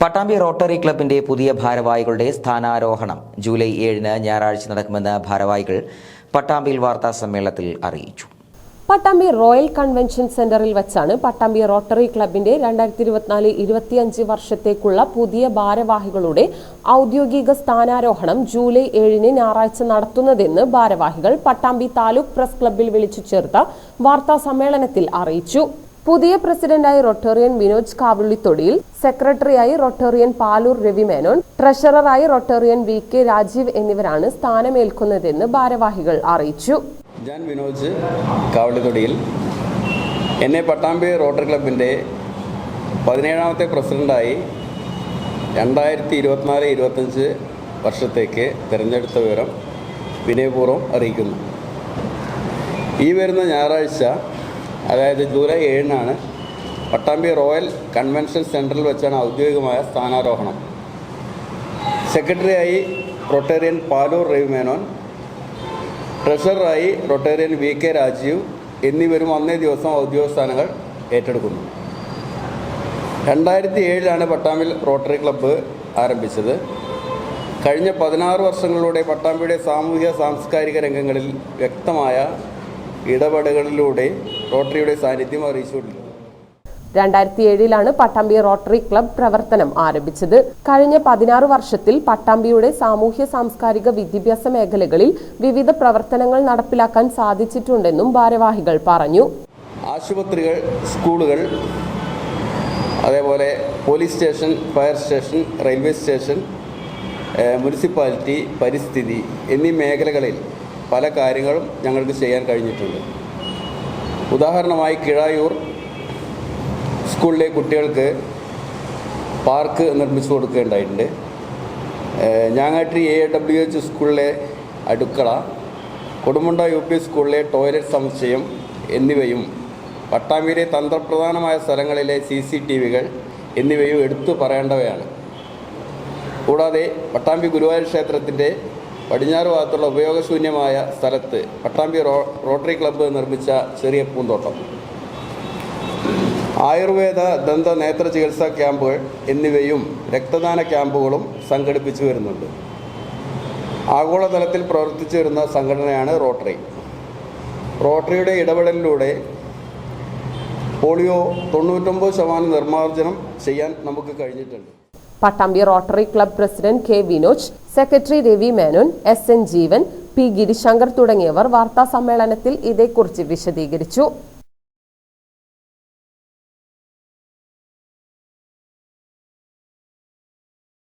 Pattambi rotary ക്ലബിന്റെ പുതിയ ഭാരവാഹികളുടെ സ്ഥാനാരോഹണം ജൂലൈ ഏഴിന് ഞായറാഴ്ച നടക്കുമെന്ന് ഭാരവാഹികൾ പട്ടാമ്പിയിൽ വാർത്താ സമ്മേളനത്തിൽ അറിയിച്ചു. പട്ടാമ്പി റോയൽ കൺവെൻഷൻ സെന്ററിൽ വെച്ചാണ് പട്ടാമ്പി റോട്ടറി ക്ലബിന്റെ രണ്ടായിരത്തി ഇരുപത്തിനാല് ഇരുപത്തിയഞ്ച് വർഷത്തേക്കുള്ള പുതിയ ഭാരവാഹികളുടെ ഔദ്യോഗിക സ്ഥാനാരോഹണം ജൂലൈ ഏഴിന് ഞായറാഴ്ച നടത്തുന്നതെന്ന് ഭാരവാഹികൾ പട്ടാമ്പി താലൂക്ക് പ്രസ് ക്ലബിൽ വിളിച്ചു ചേർത്ത വാർത്താ സമ്മേളനത്തിൽ അറിയിച്ചു. പുതിയ പ്രസിഡന്റായി റൊട്ടേറിയൻ വിനോജ് കാവുള്ളിത്തൊടിയിൽ സെക്രട്ടറിയായി റൊട്ടേറിയൻ പാലൂർ രവി മേനോൻ ട്രഷററായി റൊട്ടേറിയൻ വി കെ രാജീവ് എന്നിവരാണ് സ്ഥാനമേൽക്കുന്നതെന്ന് ഭാരവാഹികൾ അറിയിച്ചു. ഞാൻ വിനോജ് കാവുള്ളിത്തൊടിയിൽ എന്നെ പട്ടാമ്പി റോട്ടർ ക്ലബിന്റെ പതിനേഴാമത്തെ പ്രസിഡന്റായി രണ്ടായിരത്തി ഇരുപത്തിനാല് ഇരുപത്തഞ്ച് വർഷത്തേക്ക് തിരഞ്ഞെടുത്ത വിവരം വിനയപൂർവം അറിയിക്കുന്നു. ഈ വരുന്ന ഞായറാഴ്ച അതായത് ജൂലൈ ഏഴിനാണ് പട്ടാമ്പി റോയൽ കൺവെൻഷൻ സെന്ററിൽ വെച്ചാണ് ഔദ്യോഗികമായ സ്ഥാനാരോഹണം. സെക്രട്ടറിയായി റൊട്ടേറിയൻ പാലൂർ റവിമേനോൻ ട്രഷററായി റൊട്ടേറിയൻ വി കെ രാജീവ് എന്നിവരും അന്നേ ദിവസം ഔദ്യോഗിക സ്ഥാനങ്ങൾ ഏറ്റെടുക്കുന്നു. രണ്ടായിരത്തി ഏഴിലാണ് പട്ടാമ്പിൽ റോട്ടറി ക്ലബ്ബ് ആരംഭിച്ചത്. കഴിഞ്ഞ പതിനാറ് വർഷങ്ങളിലൂടെ പട്ടാമ്പിയുടെ സാമൂഹിക സാംസ്കാരിക രംഗങ്ങളിൽ വ്യക്തമായ ഇടപെടലുകളിലൂടെ റോട്ടറിയുടെ സാന്നിധ്യം അറിയിച്ചുകൊണ്ടിരിക്കുന്നു. രണ്ടായിരത്തി ഏഴിലാണ് പട്ടാമ്പി റോട്ടറി ക്ലബ് പ്രവർത്തനം ആരംഭിച്ചത്. കഴിഞ്ഞ പതിനാറ് വർഷത്തിൽ പട്ടാമ്പിയുടെ സാമൂഹ്യ സാംസ്കാരിക വിദ്യാഭ്യാസ മേഖലകളിൽ വിവിധ പ്രവർത്തനങ്ങൾ നടപ്പിലാക്കാൻ സാധിച്ചിട്ടുണ്ടെന്നും ഭാരവാഹികൾ പറഞ്ഞു. ആശുപത്രികൾ സ്കൂളുകൾ അതേപോലെ police station fire station railway station municipality പരിസ്ഥിതി എന്നീ മേഖലകളിൽ പല കാര്യങ്ങളും ഞങ്ങൾക്ക് ചെയ്യാൻ കഴിഞ്ഞിട്ടുണ്ട്. ഉദാഹരണമായി കിഴായൂർ സ്കൂളിലെ കുട്ടികൾക്ക് പാർക്ക് നിർമ്മിച്ചു കൊടുക്കുകയുണ്ടായിട്ടുണ്ട്. ഞാങ്ങാട്ടി എ ഡബ്ല്യു എച്ച് സ്കൂളിലെ അടുക്കള കൊടുമുണ്ട യു പി സ്കൂളിലെ ടോയ്ലറ്റ് സമുച്ചയം എന്നിവയും പട്ടാമ്പിയിലെ തന്ത്രപ്രധാനമായ സ്ഥലങ്ങളിലെ സി സി ടി വികൾ എന്നിവയും എടുത്തു പറയേണ്ടവയാണ്. കൂടാതെ പട്ടാമ്പി ഗുരുവായൂർ ക്ഷേത്രത്തിന്റെ പടിഞ്ഞാറ് ഭാഗത്തുള്ള ഉപയോഗശൂന്യമായ സ്ഥലത്ത് പട്ടാമ്പി റോ റോട്ടറി ക്ലബ്ബ് നിർമ്മിച്ച ചെറിയ പൂന്തോട്ടം. ആയുർവേദ ദന്ത നേത്ര ചികിത്സാ ക്യാമ്പുകൾ എന്നിവയും രക്തദാന ക്യാമ്പുകളും സംഘടിപ്പിച്ചു വരുന്നുണ്ട്. ആഗോളതലത്തിൽ പ്രവർത്തിച്ചു വരുന്ന സംഘടനയാണ് റോട്ടറി. റോട്ടറിയുടെ ഇടപെടലിലൂടെ പോളിയോ തൊണ്ണൂറ്റൊമ്പത് ശതമാനം നിർമ്മാർജനം ചെയ്യാൻ നമുക്ക് കഴിഞ്ഞിട്ടുണ്ട്. Pattambi Rotary Club president K Vinoj secretary Ravi Menon S N Jeevan P Girishankar തുടങ്ങിയവർ വാർത്താ സമ്മേളനത്തിൽ ഇതേക്കുറിച്ച് വിശദീകരിച്ചു.